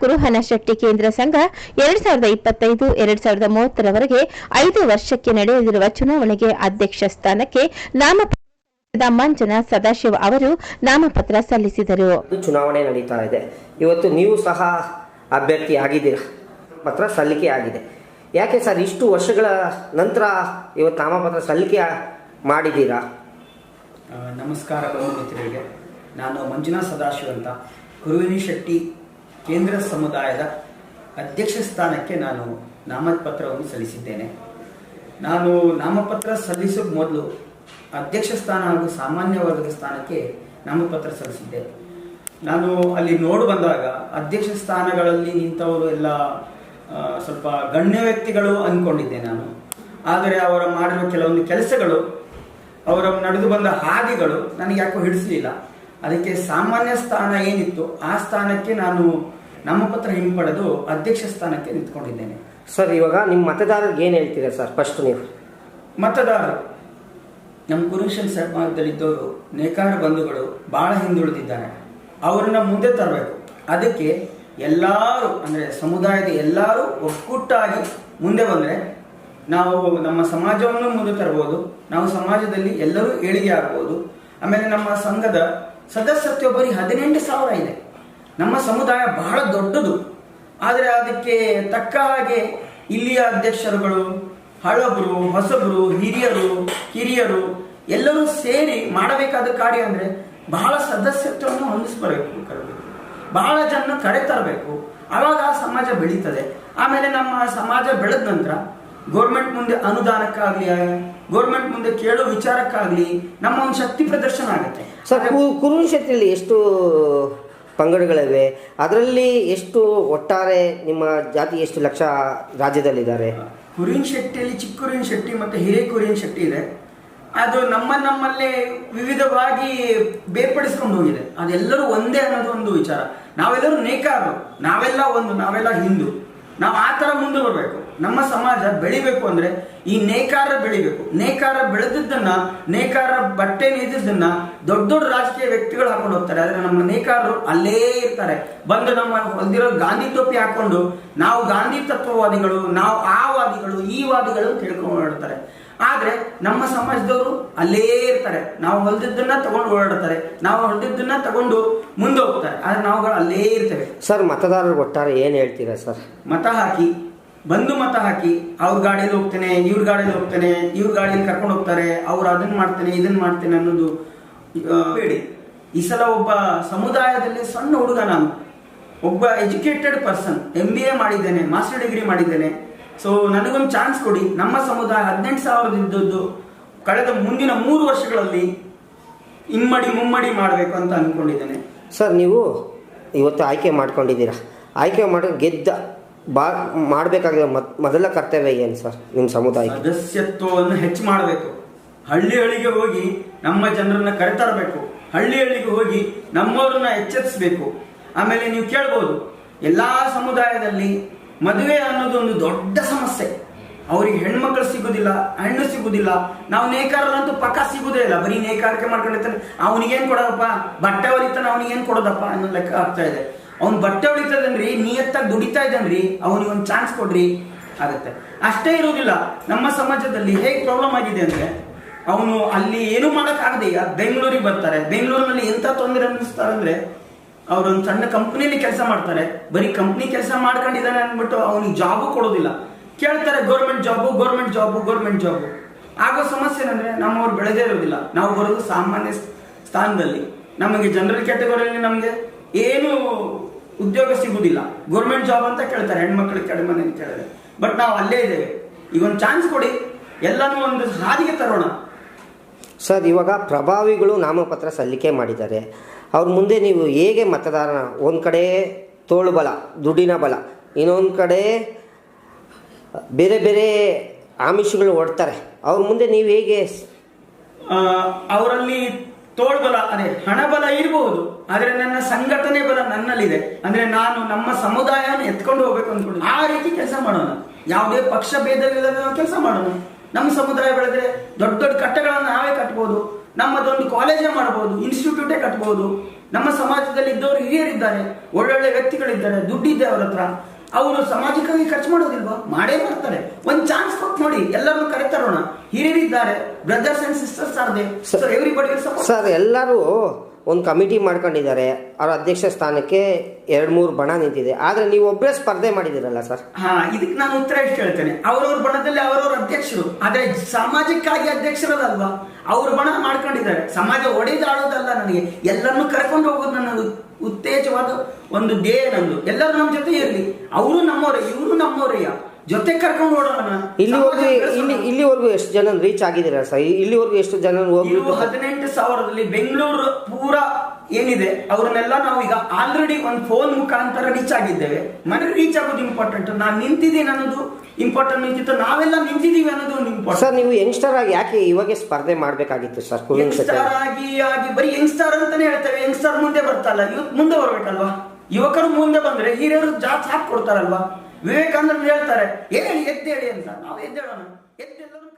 ಕುರುಹನ ಶೆಟ್ಟಿ ಕೇಂದ್ರ ಸಂಘ ಎರಡ್ ಸಾವಿರದ ಇಪ್ಪತ್ತೈದು ಎರಡ್ ಸಾವಿರದ ಮೂವತ್ತರವರೆಗೆ ಐದು ವರ್ಷಕ್ಕೆ ನಡೆಯಲಿರುವ ಚುನಾವಣೆಗೆ ಅಧ್ಯಕ್ಷ ಸ್ಥಾನಕ್ಕೆ ನಾಮಪತ್ರ ಮಂಜನ ಸದಾಶಿವ ಅವರು ನಾಮಪತ್ರ ಸಲ್ಲಿಸಿದರು. ಚುನಾವಣೆ ನಡೀತಾ ಇದೆ. ಇವತ್ತು ನೀವು ಸಹ ಅಭ್ಯರ್ಥಿ ಆಗಿದ್ದೀರಾ. ಪತ್ರ ಸಲ್ಲಿಕೆ ಆಗಿದೆ. ಯಾಕೆ ಸರ್ ಇಷ್ಟು ವರ್ಷಗಳ ನಂತರ ಇವತ್ತು ನಾಮಪತ್ರ ಸಲ್ಲಿಕೆ ಮಾಡಿದ್ದೀರಾ? ನಮಸ್ಕಾರ ಬಂಧು ಮಿತ್ರರಿಗೆ ನಾನು ಮಂಜುನಾಥ್ ಸದಾಶಿವ ಅಂತ. ಕುರುವಿನಿ ಶೆಟ್ಟಿ ಕೇಂದ್ರ ಸಮುದಾಯದ ಅಧ್ಯಕ್ಷ ಸ್ಥಾನಕ್ಕೆ ನಾನು ನಾಮಪತ್ರವನ್ನು ಸಲ್ಲಿಸಿದ್ದೇನೆ. ನಾನು ನಾಮಪತ್ರ ಸಲ್ಲಿಸೋ ಮೊದಲು ಅಧ್ಯಕ್ಷ ಸ್ಥಾನ ಹಾಗೂ ಸಾಮಾನ್ಯ ವರ್ಗದ ಸ್ಥಾನಕ್ಕೆ ನಾಮಪತ್ರ ಸಲ್ಲಿಸಿದ್ದೆ. ನಾನು ಅಲ್ಲಿ ನೋಡು ಬಂದಾಗ ಅಧ್ಯಕ್ಷ ಸ್ಥಾನಗಳಲ್ಲಿ ನಿಂತವರು ಎಲ್ಲ ಸ್ವಲ್ಪ ಗಣ್ಯ ವ್ಯಕ್ತಿಗಳು ಅಂದ್ಕೊಂಡಿದ್ದೆ ನಾನು. ಆದರೆ ಅವರ ಮಾಡಿರುವ ಕೆಲವೊಂದು ಕೆಲಸಗಳು, ಅವರ ನಡೆದು ಬಂದ ಹಾದಿಗಳು ನನಗೆ ಯಾಕೋ ಹಿಡಿಸಲಿಲ್ಲ. ಅದಕ್ಕೆ ಸಾಮಾನ್ಯ ಸ್ಥಾನ ಏನಿತ್ತು ಆ ಸ್ಥಾನಕ್ಕೆ ನಾನು ನಾಮಪತ್ರ ಹಿಂಪಡೆದು ಅಧ್ಯಕ್ಷ ಸ್ಥಾನಕ್ಕೆ ನಿಂತ್ಕೊಂಡಿದ್ದೇನೆ. ಸರ್ ಇವಾಗ ನಿಮ್ಮ ಮತದಾರರಿಗೆ ಏನು ಹೇಳ್ತೀರಾ ಸರ್? ಫಸ್ಟ್ ನೀವು. ಮತದಾರರು ನಮ್ಮ ಕುರುಷನ್ ಸಮಾಜದಲ್ಲಿದ್ದವರು ನೇಕಾರ ಬಂಧುಗಳು ಬಹಳ ಹಿಂದುಳಿದಿದ್ದಾರೆ. ಅವರನ್ನ ಮುಂದೆ ತರಬೇಕು. ಅದಕ್ಕೆ ಎಲ್ಲರೂ ಅಂದರೆ ಸಮುದಾಯದ ಎಲ್ಲರೂ ಒಕ್ಕೂಟಾಗಿ ಮುಂದೆ ಬಂದರೆ ನಾವು ನಮ್ಮ ಸಮಾಜವನ್ನು ಮುಂದೆ ತರಬಹುದು ನಾವು ಸಮಾಜದಲ್ಲಿ ಎಲ್ಲರೂ ಏಳಿಗೆ ಆಗ್ಬೋದು. ಆಮೇಲೆ ನಮ್ಮ ಸಂಘದ ಸದಸ್ಯತ್ವ ಬರೀ ಹದಿನೆಂಟು ಸಾವಿರ ಇದೆ. ನಮ್ಮ ಸಮುದಾಯ ಬಹಳ ದೊಡ್ಡದು. ಆದರೆ ಅದಕ್ಕೆ ತಕ್ಕ ಹಾಗೆ ಇಲ್ಲಿಯ ಅಧ್ಯಕ್ಷರುಗಳು, ಹಳಬರು, ಹೊಸಬರು, ಹಿರಿಯರು, ಕಿರಿಯರು ಎಲ್ಲರೂ ಸೇರಿ ಮಾಡಬೇಕಾದ ಕಾರ್ಯ ಅಂದರೆ ಬಹಳ ಸದಸ್ಯತ್ವವನ್ನು ಹೊಂದಿಸ್ಬರಬೇಕು ಬಹಳ ಜನ ಕರೆ ತರಬೇಕು. ಆವಾಗ ಆ ಸಮಾಜ ಬೆಳೀತದೆ. ಆಮೇಲೆ ನಮ್ಮ ಸಮಾಜ ಬೆಳೆದ ನಂತರ ಗೌರ್ಮೆಂಟ್ ಮುಂದೆ ಅನುದಾನಕ್ಕಾಗಲಿ ಗೌರ್ಮೆಂಟ್ ಮುಂದೆ ಕೇಳೋ ವಿಚಾರಕ್ಕಾಗಲಿ ನಮ್ಮ ಒಂದು ಶಕ್ತಿ ಪ್ರದರ್ಶನ ಆಗುತ್ತೆ. ಸರ್ ಕುರುಕ್ಷೇತ್ರದಲ್ಲಿ ಕುರುನ್ ಶೆಟ್ಟಿಯಲ್ಲಿ ಎಷ್ಟು ಪಂಗಡಗಳಿವೆ? ಅದರಲ್ಲಿ ಎಷ್ಟು ಒಟ್ಟಾರೆ ನಿಮ್ಮ ಜಾತಿ ಎಷ್ಟು ಲಕ್ಷ ರಾಜ್ಯದಲ್ಲಿದ್ದಾರೆ? ಕುರಿನ್ ಶೆಟ್ಟಿಯಲ್ಲಿ ಚಿಕ್ಕ ಕುರಿನ್ ಶೆಟ್ಟಿ ಮತ್ತು ಹಿರೇ ಕುರಿನ್ ಶೆಟ್ಟಿ ಇದೆ. ಅದು ನಮ್ಮ ನಮ್ಮಲ್ಲೇ ವಿವಿಧವಾಗಿ ಬೇರ್ಪಡಿಸ್ಕೊಂಡು ಹೋಗಿದೆ. ಅದೆಲ್ಲರೂ ಒಂದೇ ಅನ್ನೋದು ಒಂದು ವಿಚಾರ. ನಾವೆಲ್ಲರೂ ನೇಕಾರರು. ನಾವೆಲ್ಲ ಒಂದು ನಾವೆಲ್ಲ ಹಿಂದೂ. ನಾವು ಆ ಥರ ಮುಂದೆ ಬರಬೇಕು. ನಮ್ಮ ಸಮಾಜ ಬೆಳಿಬೇಕು ಅಂದ್ರೆ ಈ ನೇಕಾರ ಬೆಳಿಬೇಕು. ನೇಕಾರ ಬೆಳೆದಿದ್ದನ್ನು, ನೇಕಾರ ಬಟ್ಟೆ ನೇದಿದ್ದನ್ನ ದೊಡ್ಡ ದೊಡ್ಡ ರಾಜಕೀಯ ವ್ಯಕ್ತಿಗಳು ಹಾಕೊಂಡು ಹೋಗ್ತಾರೆ. ಆದರೆ ನಮ್ಮ ನೇಕಾರರು ಅಲ್ಲೇ ಇರ್ತಾರೆ. ಬಂದು ನಮ್ಮ ಹೊಂದಿರೋ ಗಾಂಧಿ ಟೋಪಿ ಹಾಕೊಂಡು ನಾವು ಗಾಂಧಿ ತತ್ವವಾದಿಗಳು, ನಾವು ಆ ವಾದಿಗಳು, ಈ ವಾದಿಗಳು ತಿಳ್ಕೊಂಡು ಆದ್ರೆ ನಮ್ಮ ಸಮಾಜದವರು ಅಲ್ಲೇ ಇರ್ತಾರೆ. ನಾವು ಹೊಲ್ದಿದ್ದನ್ನ ತಗೊಂಡು ಓಡಾಡ್ತಾರೆ. ನಾವು ಹೊಲ್ದಿದ್ದನ್ನ ತಗೊಂಡು ಮುಂದೆ ಹೋಗ್ತಾರೆ. ಆದ್ರೆ ನಾವುಗಳು ಅಲ್ಲೇ ಇರ್ತೇವೆ. ಸರ್ ಮತದಾರರು ಒಟ್ಟಾರೆ ಏನು ಹೇಳ್ತೀರಾ ಸರ್? ಮತ ಹಾಕಿ ಬಂದು ಮತ ಹಾಕಿ ಅವ್ರ ಗಾಡಿಯಲ್ಲಿ ಹೋಗ್ತೇನೆ ಇವ್ರ ಗಾಡಿಯಲ್ಲಿ ಹೋಗ್ತೇನೆ ಇವ್ರ ಗಾಡಿಯಲ್ಲಿ ಕರ್ಕೊಂಡು ಹೋಗ್ತಾರೆ ಅವ್ರು ಅದನ್ನ ಮಾಡ್ತೇನೆ ಇದನ್ನ ಮಾಡ್ತೇನೆ ಅನ್ನೋದು ಬೇಡಿ. ಈ ಸಲ ಒಬ್ಬ ಸಮುದಾಯದಲ್ಲಿ ಸಣ್ಣ ಹುಡುಗ ನಾನು. ಒಬ್ಬ educated person M B A ಮಾಡಿದ್ದೇನೆ ಮಾಸ್ಟರ್ ಡಿಗ್ರಿ ಮಾಡಿದ್ದೇನೆ. ಸೊ ನನಗೊಂದು ಚಾನ್ಸ್ ಕೊಡಿ. ನಮ್ಮ ಸಮುದಾಯ ಹದಿನೆಂಟು ಸಾವಿರದ ಇದ್ದದ್ದು ಕಳೆದ ಮುಂದಿನ ಮೂರು ವರ್ಷಗಳಲ್ಲಿ ಇಮ್ಮಡಿ ಮುಮ್ಮಡಿ ಮಾಡಬೇಕು ಅಂತ ಅಂದ್ಕೊಂಡಿದ್ದೇನೆ ಸರ್ ನೀವು ಇವತ್ತು ಆಯ್ಕೆ ಮಾಡ್ಕೊಂಡಿದ್ದೀರಾ? ಆಯ್ಕೆ ಮಾಡೋ ಗೆದ್ದ ಬಾ ಮಾಡಬೇಕಾಗಿರೋ ಮೊದಲ ಕರ್ತವ್ಯ ಏನು ಸರ್ ನಿಮ್ಮ ಸಮುದಾಯಕ್ಕೆ? ಸದಸ್ಯತ್ವವನ್ನು ಹೆಚ್ಚು ಮಾಡಬೇಕು. ಹಳ್ಳಿ ಹಳ್ಳಿಗೆ ಹೋಗಿ ನಮ್ಮ ಜನರನ್ನ ಕರೆತರಬೇಕು. ಹಳ್ಳಿ ಹಳ್ಳಿಗೆ ಹೋಗಿ ನಮ್ಮವ್ರನ್ನ ಎಚ್ಚರಿಸಬೇಕು. ಆಮೇಲೆ ನೀವು ಕೇಳ್ಬೋದು ಎಲ್ಲ ಸಮುದಾಯದಲ್ಲಿ ಮದುವೆ ಅನ್ನೋದು ಒಂದು ದೊಡ್ಡ ಸಮಸ್ಯೆ. ಅವ್ರಿಗೆ ಹೆಣ್ಮಕ್ಳು ಸಿಗುದಿಲ್ಲ, ಹೆಣ್ಣು ಸಿಗುದಿಲ್ಲ. ನಾವು ನೇಕಾರಲ್ಲಂತೂ ಪಕ್ಕ ಸಿಗುದೇ ಇಲ್ಲ. ಬರೀ ನೇಕಾರಿಕೆ ಮಾಡ್ಕೊಂಡಿರ್ತಾನೆ ಅವನಿಗೇನ್ ಕೊಡೋದಪ್ಪ? ಬಟ್ಟೆ ಹೊಲಿತಾನೆ ಅವನಿಗೇನ್ ಕೊಡೋದಪ್ಪ ಅನ್ನೋ ಲೆಕ್ಕ ಆಗ್ತಾ ಇದೆ. ಅವ್ನ್ ಬಟ್ಟೆ ಹೊಡಿತದನ್ರಿ ನಿಯತ್ತಾಗಿ ದುಡಿತಾ ಇದ್ದಾನ್ರಿ ಅವನಿಗೆ ಒಂದು ಚಾನ್ಸ್ ಕೊಡ್ರಿ ಆಗತ್ತೆ. ಅಷ್ಟೇ ಇರುವುದಿಲ್ಲ. ನಮ್ಮ ಸಮಾಜದಲ್ಲಿ ಹೇಗೆ ಪ್ರಾಬ್ಲಮ್ ಆಗಿದೆ ಅಂದ್ರೆ, ಅವನು ಅಲ್ಲಿ ಏನು ಮಾಡಕ್ ಈಗ ಬೆಂಗಳೂರಿಗೆ ಬರ್ತಾರೆ. ಬೆಂಗಳೂರಿನಲ್ಲಿ ಎಂತ ತೊಂದರೆ ಅನ್ನಿಸ್ತಾರೆ ಅಂದ್ರೆ ಅವ್ರೊಂದು ಸಣ್ಣ ಕಂಪ್ನಿಲಿ ಕೆಲಸ ಮಾಡ್ತಾರೆ. ಬರೀ ಕಂಪ್ನಿ ಕೆಲಸ ಮಾಡ್ಕೊಂಡಿದ್ದಾನೆ ಅಂದ್ಬಿಟ್ಟು ಅವ್ನಿಗೆ ಜಾಬು ಕೊಡೋದಿಲ್ಲ. ಕೇಳ್ತಾರೆ government job government job government job ಆಗೋ ಸಮಸ್ಯೆ ಏನಂದ್ರೆ, ನಮ್ಮವ್ರು ಬೆಳೆದೇ ಇರೋದಿಲ್ಲ. ನಾವು ಬರೋದು ಸಾಮಾನ್ಯ ಸ್ಥಾನದಲ್ಲಿ. ನಮಗೆ ಜನರಲ್ ಕ್ಯಾಟಗರಿಯಲ್ಲಿ ನಮಗೆ ಏನು ಉದ್ಯೋಗ ಸಿಗುವುದಿಲ್ಲ ಗೌರ್ಮೆಂಟ್ ಜಾಬ್ ಅಂತ ಕೇಳ್ತಾರೆ ಹೆಣ್ಮಕ್ಳಿಗೆ ಕಡಿಮೆ ಅಂತ ಕೇಳಿದ್ರೆ ಬಟ್ ನಾವು ಅಲ್ಲೇ ಇದ್ದೇವೆ. ಈಗ ಒಂದು ಚಾನ್ಸ್ ಕೊಡಿ. ಎಲ್ಲಾನು ಒಂದು ಹಾದಿಗೆ ತರೋಣ. ಸರ್, ಇವಾಗ ಪ್ರಭಾವಿಗಳು ನಾಮಪತ್ರ ಸಲ್ಲಿಕೆ ಮಾಡಿದ್ದಾರೆ. ಅವ್ರ ಮುಂದೆ ನೀವು ಹೇಗೆ ಮತದಾರನ, ಒಂದು ಕಡೆ ತೋಳು ಬಲ, ದುಡ್ಡಿನ ಬಲ, ಇನ್ನೊಂದು ಕಡೆ ಬೇರೆ ಬೇರೆ ಆಮಿಷಗಳು ಹೊಡ್ತಾರೆ ಅವ್ರ ಮುಂದೆ ನೀವು ಹೇಗೆ ಅವರಲ್ಲಿ ತೋಳ್ಬಲ ಅದೇ ಹಣಬಲ ಇರಬಹುದು ಆದ್ರೆ ನನ್ನ ಸಂಘಟನೆ ಬಲ ನನ್ನಲ್ಲಿದೆ. ಅಂದ್ರೆ ನಾನು ನಮ್ಮ ಸಮುದಾಯನ ಎತ್ಕೊಂಡು ಹೋಗ್ಬೇಕು ಅಂದ್ಕೊಂಡು ಆ ರೀತಿ ಕೆಲಸ ಮಾಡೋಣ. ಯಾವುದೇ ಪಕ್ಷ ಭೇದವಿಲ್ಲದೆ ನಾವು ಕೆಲಸ ಮಾಡೋಣ. ನಮ್ಮ ಸಮುದಾಯ ಬೆಳೆದ್ರೆ ದೊಡ್ಡ ದೊಡ್ಡ ಕಟ್ಟೆಗಳನ್ನು ನಾವೇ ಕಟ್ಬೋದು. ನಮ್ಮದೊಂದು ಕಾಲೇಜೇ ಮಾಡಬಹುದು ಇನ್ಸ್ಟಿಟ್ಯೂಟೇ ಕಟ್ಬೋದು. ನಮ್ಮ ಸಮಾಜದಲ್ಲಿ ಇದ್ದವರು ಹಿರಿಯರಿದ್ದಾರೆ, ಒಳ್ಳೊಳ್ಳೆ ವ್ಯಕ್ತಿಗಳಿದ್ದಾರೆ, ದುಡ್ಡಿದೆ ಅವ್ರ ಹತ್ರ. ಅವರು ಸಮಾಜಕ್ಕಾಗಿ ಖರ್ಚು ಮಾಡೋದಿಲ್ವಾ? ಮಾಡೇ ಮಾಡ್ತಾರೆ. ಒಂದ್ ಚಾನ್ಸ್ ಕೊಟ್ಟು ನೋಡಿ, ಎಲ್ಲರನ್ನು ಕರೆತರೋಣ ಹಿರಿಯರಿದ್ದಾರೆ brothers and sisters are they sir ಎಲ್ಲರೂ ಒಂದು ಕಮಿಟಿ ಮಾಡ್ಕೊಂಡಿದ್ದಾರೆ, ಅವ್ರ ಅಧ್ಯಕ್ಷ ಸ್ಥಾನಕ್ಕೆ ಎರಡು ಮೂರು ಬಣ ನಿಂತಿದೆ. ಆದರೆ ನೀವು ಒಬ್ಬರೇ ಸ್ಪರ್ಧೆ ಮಾಡಿದಿರಲ್ಲ ಸರ್? ಹಾ, ಇದಕ್ಕೆ ನಾನು ಉತ್ತರ ಇಷ್ಟು ಹೇಳ್ತೇನೆ. ಅವ್ರವ್ರ ಬಣದಲ್ಲಿ ಅವರವ್ರ ಅಧ್ಯಕ್ಷರು. ಆದ್ರೆ ಸಮಾಜಕ್ಕಾಗಿ ಅಧ್ಯಕ್ಷರದಲ್ವಾ? ಅವ್ರ ಬಣ ಮಾಡ್ಕೊಂಡಿದ್ದಾರೆ. ಸಮಾಜ ಒಡೆದಾಳೋದಲ್ಲ ನನಗೆ. ಎಲ್ಲರನ್ನು ಕರ್ಕೊಂಡು ಹೋಗೋದು ನನ್ನ ಉತ್- ಉತ್ತೇಜವಾದ ಒಂದು ಧ್ಯೇಯ ನಂದು. ಎಲ್ಲರೂ ನಮ್ಮ ಜೊತೆ ಇರಲಿ. ಅವರು ನಮ್ಮವರೇ, ಇವರು ನಮ್ಮವರಯ್ಯ ಜೊತೆ ಕರ್ಕೊಂಡು ಓಡೋಣ. ಇಲ್ಲಿವರೆಗೂ ಇಲ್ಲಿ ಇಲ್ಲಿವರೆಗೂ ಎಷ್ಟು ಜನ ರೀಚ್ ಆಗಿದ್ದೀರಾ ಸರ್? ಇಲ್ಲಿವರೆಗೂ ಎಷ್ಟು ಜನ ಹೋಗ್ಬಿಟ್ಟು ಹದಿನೆಂಟು ಸಾವಿರದಲ್ಲಿ ಬೆಂಗಳೂರು ಪೂರ ಏನಿದೆ ಅವ್ರನ್ನೆಲ್ಲ ನಾವು ಈಗ ಆಲ್ರೆಡಿ ಒಂದು ಫೋನ್ ಮುಖಾಂತರ ರೀಚ್ ಆಗಿದ್ದೇವೆ. ಮನೆ ರೀಚ್ ಆಗೋದು ಇಂಪಾರ್ಟೆಂಟ್ ನಾನು ನಿಂತಿದ್ದೀನಿ ಅನ್ನೋದು ಇಂಪಾರ್ಟೆಂಟ್ ನಿಂತಿತ್ತು ನಾವೆಲ್ಲ ನಿಂತಿದ್ದೀವಿ ಅನ್ನೋದು ಒಂದು ಇಂಪಾರ್ಟೆಂಟ್ ಸರ್ ನೀವು ಯಂಗ್ಸ್ಟರ್ ಆಗಿ ಯಾಕೆ ಇವಾಗೆ ಸ್ಪರ್ಧೆ ಮಾಡಬೇಕಾಗಿತ್ತು ಸರ್ ಯಂಗ್ಸ್ಟಾರ್ ಆಗಿ ಆಗಿ ಬರೀ ಯಂಗ್ಸ್ಟಾರ್ ಅಂತಾನೆ ಹೇಳ್ತೇವೆ. ಯಂಗ್ಸ್ಟಾರ್ ಮುಂದೆ ಬರ್ತಲ್ಲ ಇವತ್ತು ಮುಂದೆ ಬರಬೇಕಲ್ವಾ? ಯುವಕರು ಮುಂದೆ ಬಂದ್ರೆ ಹಿರಿಯರು ಜಾತ್ ಹಾಕಿ ಕೊಡ್ತಾರಲ್ವಾ ವಿವೇಕಾನಂದ ಹೇಳ್ತಾರೆ ಹೇಳಿ ಎದ್ದೇಳಿ ಅಂತ. ನಾವು ಎದ್ದೇಳೋಣ. ಎದ್ದೆಲ್ಲರೂ